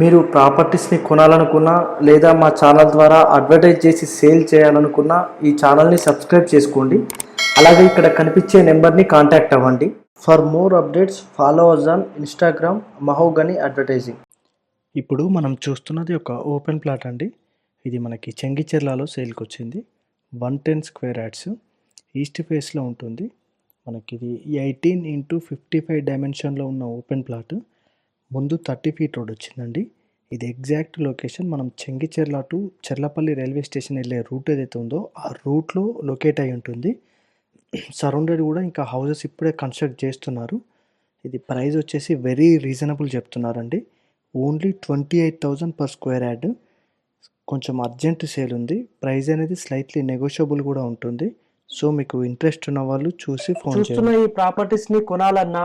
మీరు ప్రాపర్టీస్ని కొనాలనుకున్నా లేదా మా ఛానల్ ద్వారా అడ్వర్టైజ్ చేసి సేల్ చేయాలనుకున్నా ఈ ఛానల్ని సబ్స్క్రైబ్ చేసుకోండి. అలాగే ఇక్కడ కనిపించే నెంబర్ని కాంటాక్ట్ అవ్వండి. For more updates follow us on Instagram mahogany advertising ఇప్పుడు మనం చూస్తున్నది ఒక ఓపెన్ ప్లాట్ అండి. ఇది మనకి చెంగిచెర్లలో సేల్కి వచ్చింది. One ten square yards east ఫేస్లో ఉంటుంది. మనకి ఇది ఎయిటీన్ ఇంటూ ఫిఫ్టీ ఫైవ్ డైమెన్షన్లో ఉన్న ఓపెన్ ప్లాట్. ముందు థర్టీ ఫీట్ రోడ్ వచ్చిందండి. ఇది ఎగ్జాక్ట్ లొకేషన్ మనం Chengicherla to Cherlapally railway station వెళ్ళే రూట్ ఏదైతే ఉందో ఆ రూట్లో లొకేట్ అయి ఉంటుంది. సరౌండెడ్ కూడా ఇంకా హౌసెస్ ఇప్పుడే కన్స్ట్రక్ట్ చేస్తున్నారు. ఇది ప్రైస్ వచ్చేసి వెరీ రీజనబుల్ చెప్తున్నారండి. Only twenty eight thousand per square yard కొంచెం అర్జెంట్ సేల్ ఉంది. ప్రైస్ అనేది స్లైట్లీ నెగోషియబుల్ కూడా ఉంటుంది. సో మీకు ఇంట్రెస్ట్ ఉన్న వాళ్ళు చూసి ఫోన్ చూస్తున్న ఈ ప్రాపర్టీస్ని కొనాలన్నా